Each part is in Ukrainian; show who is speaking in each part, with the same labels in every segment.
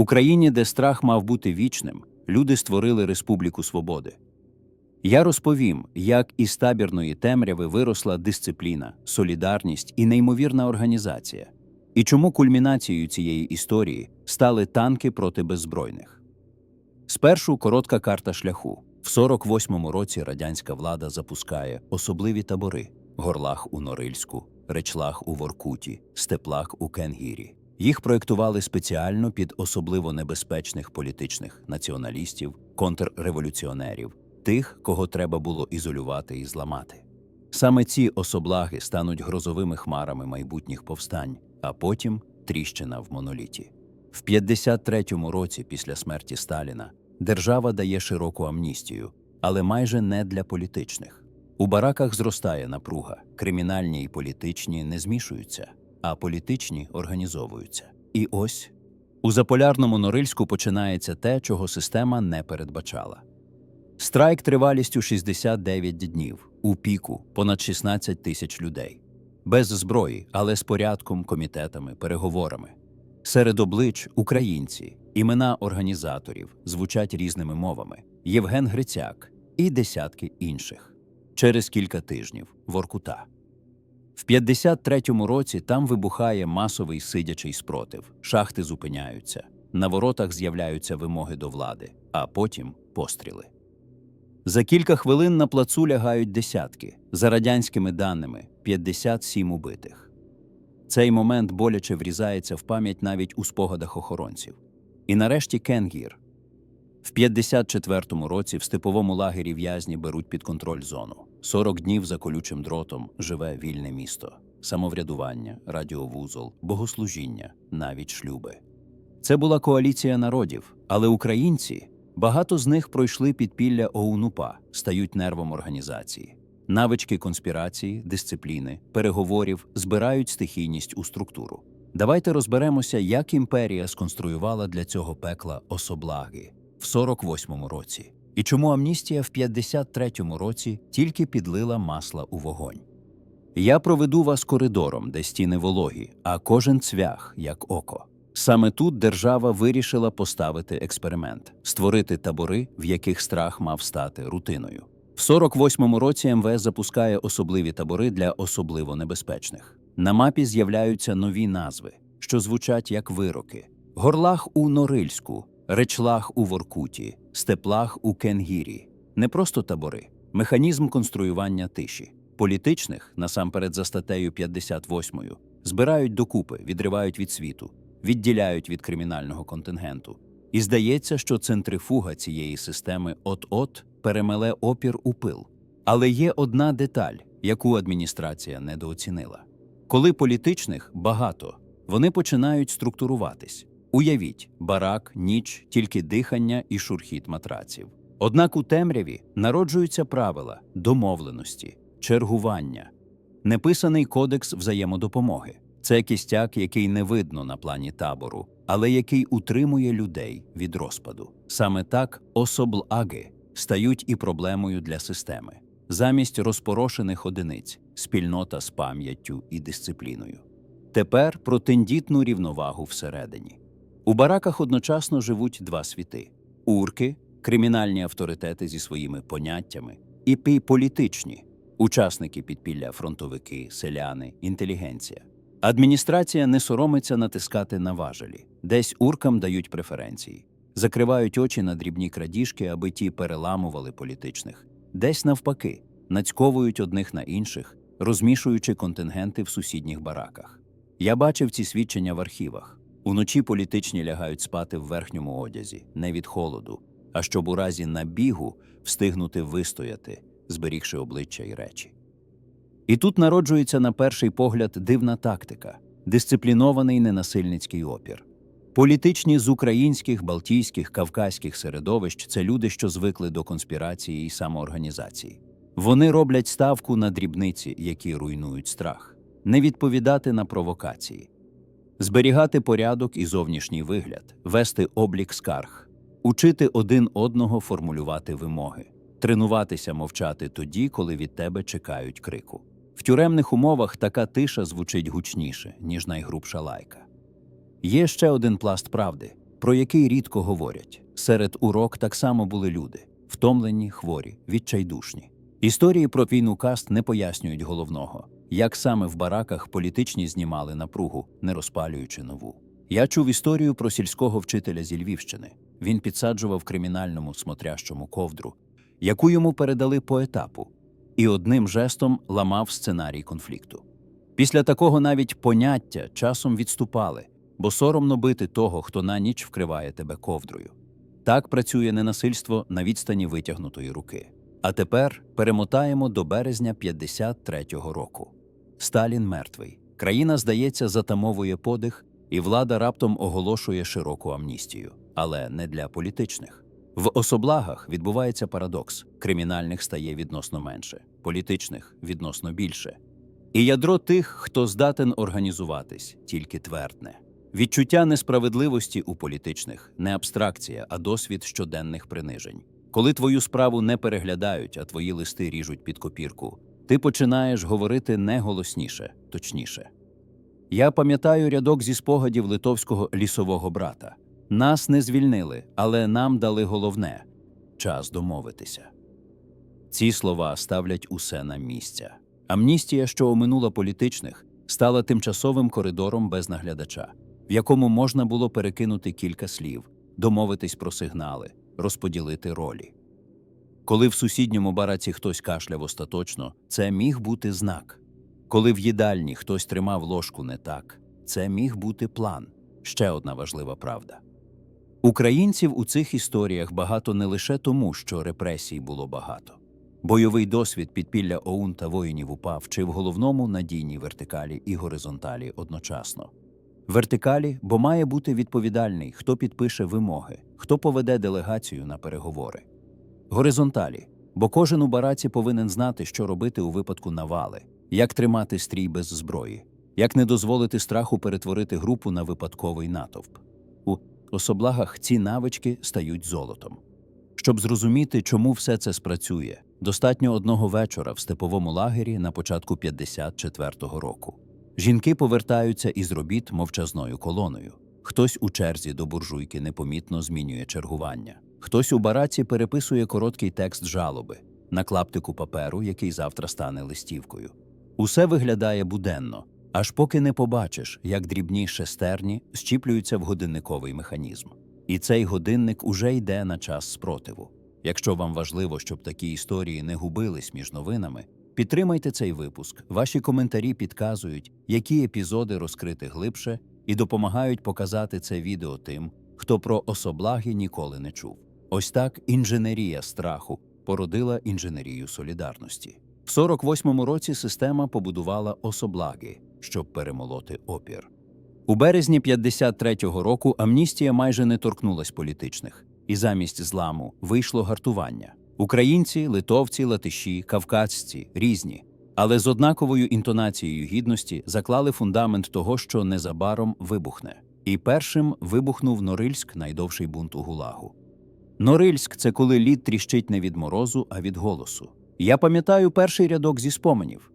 Speaker 1: Україні, де страх мав бути вічним, люди створили Республіку Свободи. Я розповім, як із табірної темряви виросла дисципліна, солідарність і неймовірна організація, і чому кульмінацією цієї історії стали танки проти беззбройних. Спершу коротка карта шляху. В 48-му році радянська влада запускає особливі табори: горлах у Норильську, речлах у Воркуті, степлах у Кенгірі. Їх проєктували спеціально під особливо небезпечних політичних націоналістів, контрреволюціонерів, тих, кого треба було ізолювати і зламати. Саме ці особлаги стануть грозовими хмарами майбутніх повстань, а потім тріщина в моноліті. В 53-му році після смерті Сталіна держава дає широку амністію, але майже не для політичних. У бараках зростає напруга, кримінальні і політичні не змішуються, а політичні організовуються. І ось у заполярному Норильську починається те, чого система не передбачала. Страйк тривалістю 69 днів, у піку понад 16 тисяч людей. Без зброї, але з порядком, комітетами, переговорами. Серед облич українці, імена організаторів звучать різними мовами: Євген Грицяк і десятки інших. Через кілька тижнів Воркута. В 53-му році там вибухає масовий сидячий спротив, шахти зупиняються, на воротах з'являються вимоги до влади, а потім постріли. За кілька хвилин на плацу лягають десятки, за радянськими даними 57 убитих. Цей момент боляче врізається в пам'ять навіть у спогадах охоронців. І нарешті Кенгір. В 54-му році в степовому лагері в'язні беруть під контроль зону. 40 днів за колючим дротом живе вільне місто, самоврядування, радіовузол, богослужіння, навіть шлюби. Це була коаліція народів, але українці, багато з них пройшли підпілля ОУНУПА, стають нервом організації. Навички конспірації, дисципліни, переговорів збирають стихійність у структуру. Давайте розберемося, як імперія сконструювала для цього пекла особлаги в 48-му році, і чому амністія в 53-му році тільки підлила масла у вогонь. Я проведу вас коридором, де стіни вологі, а кожен цвях як око. Саме тут держава вирішила поставити експеримент, створити табори, в яких страх мав стати рутиною. В 48-му році МВС запускає особливі табори для особливо небезпечних. На мапі з'являються нові назви, що звучать як вироки: горлах у Норильську, речлах у Воркуті, степлах у Кенгірі. Не просто табори, механізм конструювання тиші. Політичних, насамперед за статтею 58, збирають докупи, відривають від світу, відділяють від кримінального контингенту. І здається, що центрифуга цієї системи от-от перемеле опір у пил. Але є одна деталь, яку адміністрація недооцінила. Коли політичних багато, вони починають структуруватись. Уявіть, барак, ніч, тільки дихання і шурхіт матраців. Однак у темряві народжуються правила домовленості, чергування, неписаний кодекс взаємодопомоги. Це кістяк, який не видно на плані табору, але який утримує людей від розпаду. Саме так особлаги стають і проблемою для системи. Замість розпорошених одиниць спільнота з пам'яттю і дисципліною. Тепер про тендітну рівновагу всередині. У бараках одночасно живуть два світи: урки, кримінальні авторитети зі своїми поняттями, і політичні учасники підпілля, фронтовики, селяни, інтелігенція. Адміністрація не соромиться натискати на важелі, десь уркам дають преференції, закривають очі на дрібні крадіжки, аби ті переламували політичних, десь навпаки, нацьковують одних на інших, розмішуючи контингенти в сусідніх бараках. Я бачив ці свідчення в архівах. Уночі політичні лягають спати в верхньому одязі, не від холоду, а щоб у разі набігу встигнути вистояти, зберігши обличчя і речі. І тут народжується на перший погляд дивна тактика, дисциплінований ненасильницький опір. Політичні з українських, балтійських, кавказьких середовищ це люди, що звикли до конспірації і самоорганізації. Вони роблять ставку на дрібниці, які руйнують страх, не відповідати на провокації, зберігати порядок і зовнішній вигляд, вести облік скарг, учити один одного формулювати вимоги, тренуватися мовчати тоді, коли від тебе чекають крику. В тюремних умовах така тиша звучить гучніше, ніж найгрубша лайка. Є ще один пласт правди. про який рідко говорять. Серед урок так само були люди втомлені, хворі, відчайдушні. Історії про війну каст не пояснюють головного, як саме в бараках політичні знімали напругу, не розпалюючи нову. Я чув історію про сільського вчителя зі Львівщини. Він підсаджував кримінальному смотрящому ковдру, яку йому передали по етапу, і одним жестом ламав сценарій конфлікту. Після такого навіть поняття часом відступали, бо соромно бити того, хто на ніч вкриває тебе ковдрою. Так працює ненасильство на відстані витягнутої руки. А тепер перемотаємо до березня 53-го року. Сталін мертвий. Країна, здається, затамовує подих, і влада раптом оголошує широку амністію, але не для політичних. В особлагах відбувається парадокс: кримінальних стає відносно менше, політичних відносно більше. І ядро тих, хто здатен організуватись, тільки твердне. Відчуття несправедливості у політичних не абстракція, а досвід щоденних принижень. Коли твою справу не переглядають, а твої листи ріжуть під копірку, ти починаєш говорити не голосніше, точніше. Я пам'ятаю рядок зі спогадів литовського лісового брата. Нас не звільнили, але нам дали головне час домовитися. Ці слова ставлять усе на місця. Амністія, що оминула політичних, стала тимчасовим коридором без наглядача, в якому можна було перекинути кілька слів, домовитись про сигнали, розподілити ролі. Коли в сусідньому бараці хтось кашляв остаточно, це міг бути знак. Коли в їдальні хтось тримав ложку не так, це міг бути план. Ще одна важлива правда. Українців у цих історіях багато не лише тому, що репресій було багато. Бойовий досвід підпілля ОУН та воїнів УПА вчив головному надійній вертикалі і горизонталі одночасно. Вертикалі, бо має бути відповідальний, хто підпише вимоги, хто поведе делегацію на переговори. Горизонталі, бо кожен у бараці повинен знати, що робити у випадку навали, як тримати стрій без зброї, як не дозволити страху перетворити групу на випадковий натовп. У особлагах ці навички стають золотом. Щоб зрозуміти, чому все це спрацює, достатньо одного вечора в степовому лагері на початку 54-го року. Жінки повертаються із робіт мовчазною колоною. Хтось у черзі до буржуйки непомітно змінює чергування. Хтось у бараці переписує короткий текст жалоби на клаптику паперу, який завтра стане листівкою. Усе виглядає буденно, аж поки не побачиш, як дрібні шестерні щіплюються в годинниковий механізм. І цей годинник уже йде на час спротиву. Якщо вам важливо, щоб такі історії не губились між новинами, підтримайте цей випуск. Ваші коментарі підказують, які епізоди розкрити глибше, і допомагають показати це відео тим, хто про особлаги ніколи не чув. Ось так інженерія страху породила інженерію солідарності. В 48-му році система побудувала особлаги, щоб перемолоти опір. У березні 53-го року амністія майже не торкнулась політичних, і замість зламу вийшло гартування. Українці, литовці, латиші, кавказці різні, але з однаковою інтонацією гідності заклали фундамент того, що незабаром вибухне. І першим вибухнув Норильськ, найдовший бунт у Гулагу. Норильськ це коли лід тріщить не від морозу, а від голосу. Я пам'ятаю перший рядок зі споменів.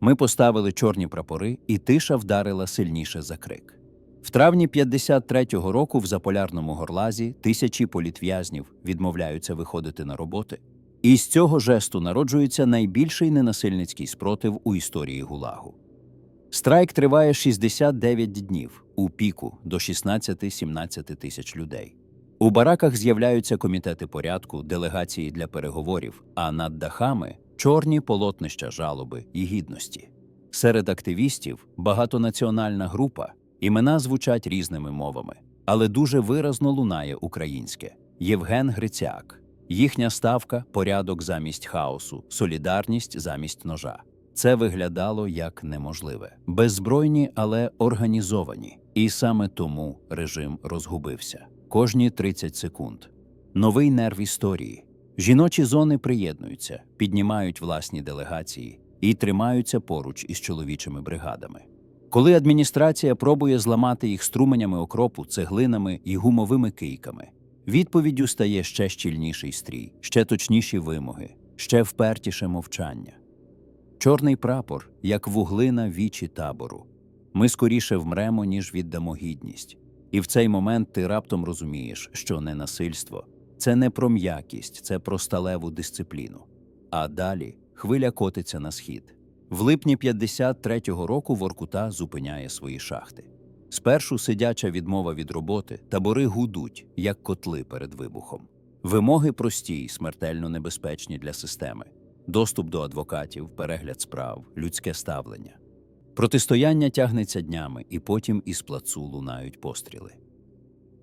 Speaker 1: Ми поставили чорні прапори, і тиша вдарила сильніше за крик. В травні 53-го року в заполярному горлазі тисячі політв'язнів відмовляються виходити на роботи. І з цього жесту народжується найбільший ненасильницький спротив у історії Гулагу. Страйк триває 69 днів у піку до 16-17 тисяч людей. У бараках з'являються комітети порядку, делегації для переговорів, а над дахами чорні полотнища жалоби і гідності. Серед активістів багатонаціональна група, імена звучать різними мовами, але дуже виразно лунає українське Євген Грицяк. Їхня ставка порядок замість хаосу, солідарність замість ножа. Це виглядало як неможливе, беззбройні, але організовані. І саме тому режим розгубився кожні 30 секунд. Новий нерв історії. Жіночі зони приєднуються, піднімають власні делегації і тримаються поруч із чоловічими бригадами. Коли адміністрація пробує зламати їх струменями окропу, цеглинами і гумовими кийками, відповіддю стає ще щільніший стрій, ще точніші вимоги, ще впертіше мовчання. Чорний прапор, як вуглина вічі табору. Ми скоріше вмремо, ніж віддамо гідність. І в цей момент ти раптом розумієш, що ненасильство це не про м'якість, це про сталеву дисципліну. А далі хвиля котиться на схід. В липні 53-го року Воркута зупиняє свої шахти. Спершу сидяча відмова від роботи, табори гудуть, як котли перед вибухом. Вимоги прості й смертельно небезпечні для системи: доступ до адвокатів, перегляд справ, людське ставлення. Протистояння тягнеться днями, і потім із плацу лунають постріли.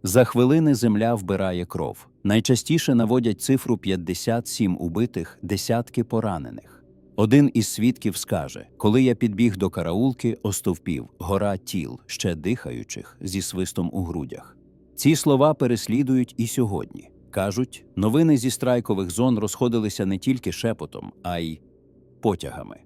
Speaker 1: За хвилини земля вбирає кров. Найчастіше наводять цифру 57 убитих, десятки поранених. Один із свідків скаже: коли я підбіг до караулки, остовпів гора тіл, ще дихаючих, зі свистом у грудях. Ці слова переслідують і сьогодні. Кажуть, новини зі страйкових зон розходилися не тільки шепотом, а й потягами.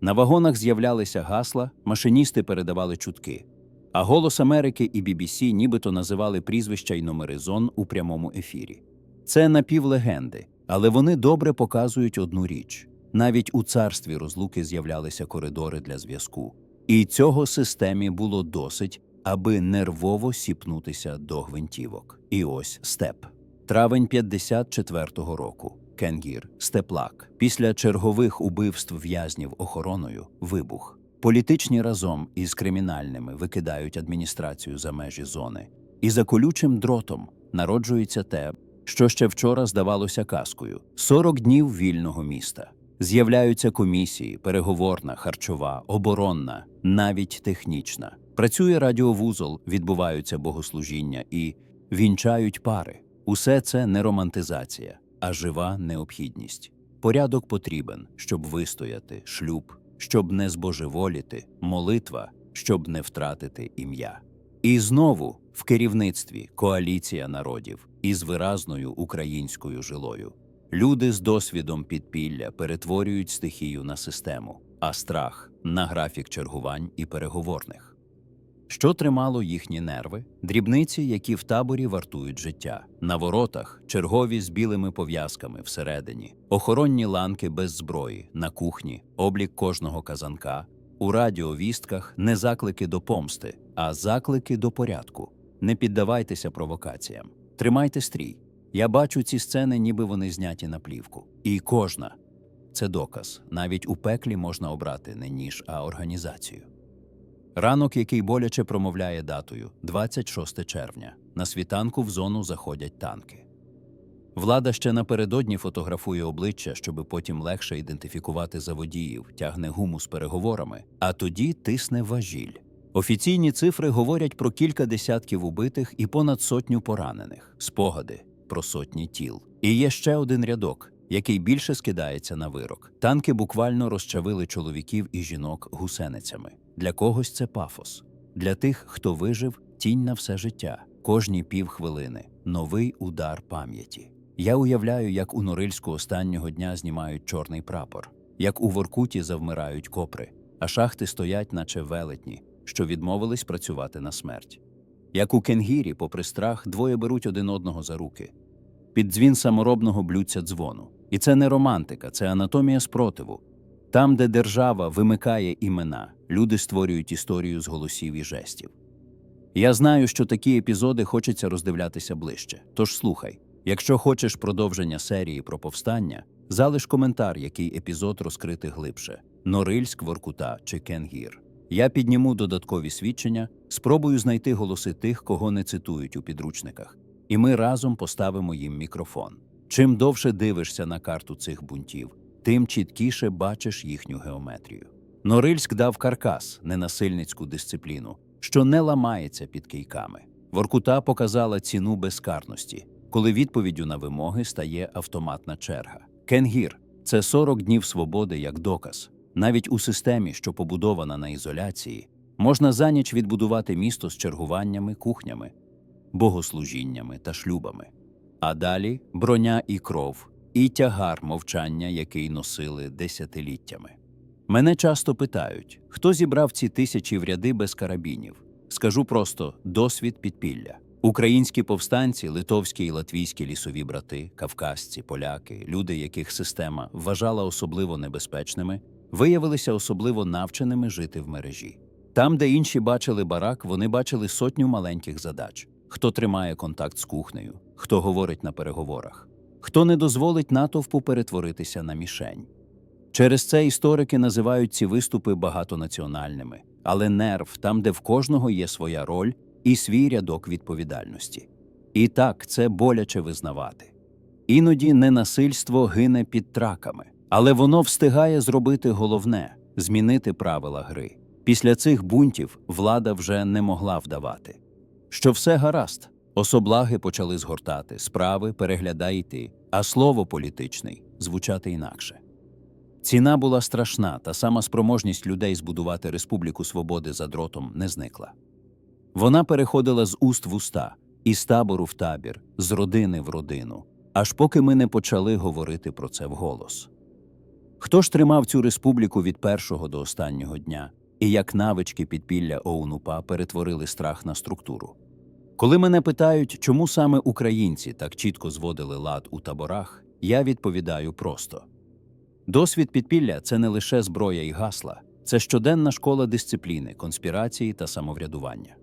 Speaker 1: На вагонах з'являлися гасла, машиністи передавали чутки. А Голос Америки і BBC нібито називали прізвища й номери зон у прямому ефірі. Це напівлегенди, але вони добре показують одну річ: навіть у царстві розлуки з'являлися коридори для зв'язку, і цього системі було досить, аби нервово сіпнутися до гвинтівок. І ось степ. Травень 54-го року. Кенгір, Степлак. Після чергових убивств в'язнів охороною вибух. Політичні разом із кримінальними викидають адміністрацію за межі зони. І за колючим дротом народжується те, що ще вчора здавалося казкою: 40 днів вільного міста. З'являються комісії, переговорна, харчова, оборонна, навіть технічна. Працює радіовузол, відбуваються богослужіння і вінчають пари. Усе це не романтизація, а жива необхідність. Порядок потрібен, щоб вистояти, шлюб, щоб не збожеволіти, молитва, щоб не втратити ім'я. І знову в керівництві коаліція народів із виразною українською жилою. Люди з досвідом підпілля перетворюють стихію на систему, а страх на графік чергувань і переговорних. Що тримало їхні нерви? Дрібниці, які в таборі вартують життя. На воротах чергові з білими пов'язками всередині, охоронні ланки без зброї, на кухні, облік кожного казанка. У радіовістках не заклики до помсти, а заклики до порядку. Не піддавайтеся провокаціям. Тримайте стрій. Я бачу ці сцени, ніби вони зняті на плівку. І кожна це доказ. Навіть у пеклі можна обрати не ніж, а організацію. Ранок, який боляче промовляє датою 26 червня. На світанку в зону заходять танки. Влада ще напередодні фотографує обличчя, щоби потім легше ідентифікувати заводіїв, тягне гуму з переговорами, а тоді тисне важіль. Офіційні цифри говорять про кілька десятків убитих і понад сотню поранених, спогади про сотні тіл. І є ще один рядок, який більше скидається на вирок. Танки буквально розчавили чоловіків і жінок гусеницями. Для когось це пафос, для тих, хто вижив тінь на все життя, кожні півхвилини, новий удар пам'яті. Я уявляю, як у Норильську останнього дня знімають чорний прапор, як у Воркуті завмирають копри, а шахти стоять, наче велетні, що відмовились працювати на смерть. Як у Кенгірі, попри страх, двоє беруть один одного за руки. Під дзвін саморобного блюдця дзвону. І це не романтика, це анатомія спротиву. Там, де держава вимикає імена, люди створюють історію з голосів і жестів. Я знаю, що такі епізоди хочеться роздивлятися ближче. Тож слухай, якщо хочеш продовження серії про повстання, залиш коментар, який епізод розкрити глибше: Норильськ, Воркута чи Кенгір. Я підніму додаткові свідчення, спробую знайти голоси тих, кого не цитують у підручниках, і ми разом поставимо їм мікрофон. Чим довше дивишся на карту цих бунтів, тим чіткіше бачиш їхню геометрію. Норильськ дав каркас, ненасильницьку дисципліну, що не ламається під кийками. Воркута показала ціну безкарності, коли відповіддю на вимоги стає автоматна черга. Кенгір це 40 днів свободи як доказ. Навіть у системі, що побудована на ізоляції, можна за ніч відбудувати місто з чергуваннями, кухнями, богослужіннями та шлюбами. А далі броня і кров, і тягар мовчання, який носили десятиліттями. Мене часто питають, хто зібрав ці тисячі в ряди без карабінів. Скажу просто досвід підпілля. Українські повстанці, литовські і латвійські лісові брати, кавказці, поляки, люди, яких система вважала особливо небезпечними, виявилися особливо навченими жити в мережі. Там, де інші бачили барак, вони бачили сотню маленьких задач: хто тримає контакт з кухнею, хто говорить на переговорах, хто не дозволить натовпу перетворитися на мішень. Через це історики називають ці виступи багатонаціональними, але нерв там, де в кожного є своя роль і свій рядок відповідальності. І так це боляче визнавати. Іноді ненасильство гине під траками, але воно встигає зробити головне змінити правила гри. Після цих бунтів влада вже не могла вдавати. Що все гаразд, особлаги почали згортати, справи переглядай йти, а слово політичний звучати інакше. Ціна була страшна, та сама спроможність людей збудувати Республіку Свободи за дротом не зникла. Вона переходила з уст в уста, із табору в табір, з родини в родину, аж поки ми не почали говорити про це вголос. Хто ж тримав цю республіку від першого до останнього дня, і як навички підпілля ОУН-УПА перетворили страх на структуру? Коли мене питають, чому саме українці так чітко зводили лад у таборах, я відповідаю просто. Досвід підпілля це не лише зброя і гасла, це щоденна школа дисципліни, конспірації та самоврядування.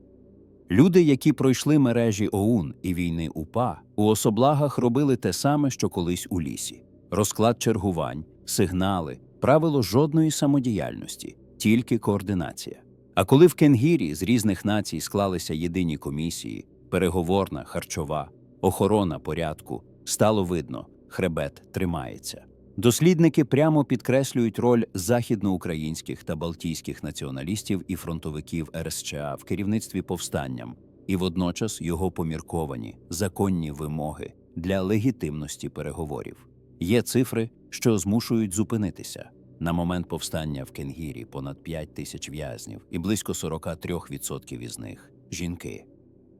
Speaker 1: Люди, які пройшли мережі ОУН і війни УПА, у особлагах робили те саме, що колись у лісі: розклад чергувань, сигнали, правило жодної самодіяльності, тільки координація. А коли в Кенгірі з різних націй склалися єдині комісії, переговорна, харчова, охорона порядку, стало видно, хребет тримається. Дослідники прямо підкреслюють роль західноукраїнських та балтійських націоналістів і фронтовиків РСЧА в керівництві повстанням, і водночас його помірковані законні вимоги для легітимності переговорів. Є цифри, що змушують зупинитися. На момент повстання в Кенгірі понад 5 тисяч в'язнів, і близько 43% із них жінки.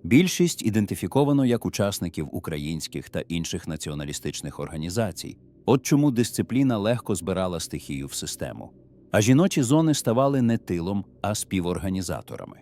Speaker 1: Більшість ідентифіковано як учасників українських та інших націоналістичних організацій. От чому дисципліна легко збирала стихію в систему. А жіночі зони ставали не тилом, а співорганізаторами.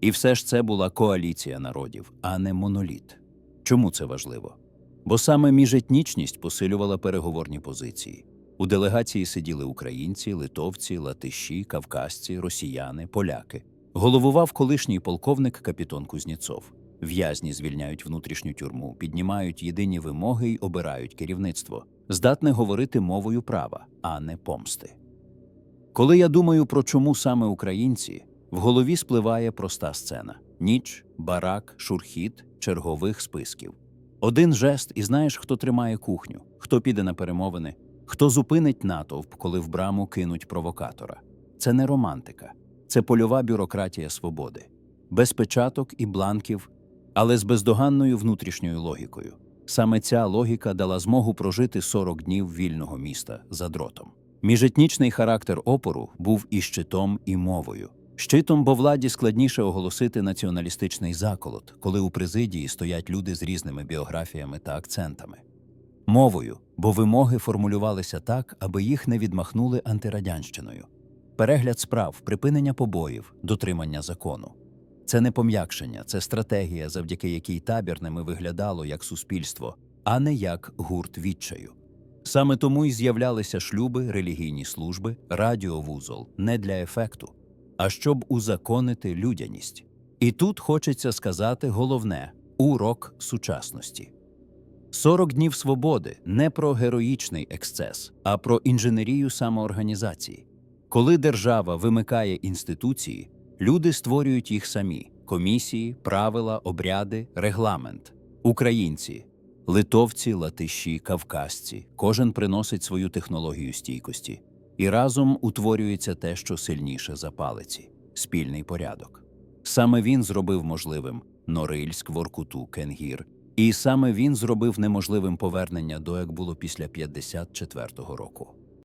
Speaker 1: І все ж це була коаліція народів, а не моноліт. Чому це важливо? Бо саме міжетнічність посилювала переговорні позиції. У делегації сиділи українці, литовці, латиші, кавказці, росіяни, поляки. Головував колишній полковник капітон Кузніцов. В'язні звільняють внутрішню тюрму, піднімають єдині вимоги й обирають керівництво, здатне говорити мовою права, а не помсти. Коли я думаю про чому саме українці, в голові спливає проста сцена: ніч, барак, шурхіт, чергових списків. Один жест, і знаєш, хто тримає кухню, хто піде на перемовини, хто зупинить натовп, коли в браму кинуть провокатора. Це не романтика, це польова бюрократія свободи, без печаток і бланків, але з бездоганною внутрішньою логікою. Саме ця логіка дала змогу прожити 40 днів вільного міста за дротом. Міжетнічний характер опору був і щитом, і мовою. Щитом, бо владі складніше оголосити націоналістичний заколот, коли у президії стоять люди з різними біографіями та акцентами. Мовою, бо вимоги формулювалися так, аби їх не відмахнули антирадянщиною. Перегляд справ, припинення побоїв, дотримання закону. Це не пом'якшення, це стратегія, завдяки якій табірними виглядало як суспільство, а не як гурт відчаю. Саме тому й з'являлися шлюби, релігійні служби, радіовузол не для ефекту, а щоб узаконити людяність. І тут хочеться сказати головне урок сучасності. 40 днів свободи не про героїчний ексцес, а про інженерію самоорганізації. Коли держава вимикає інституції, люди створюють їх самі: комісії, правила, обряди, регламент. Українці, литовці, латиші, кавказці, кожен приносить свою технологію стійкості, і разом утворюється те, що сильніше за палиці спільний порядок. Саме він зробив можливим Норильськ, Воркуту, Кенгір, і саме він зробив неможливим повернення до як було після 54-го року.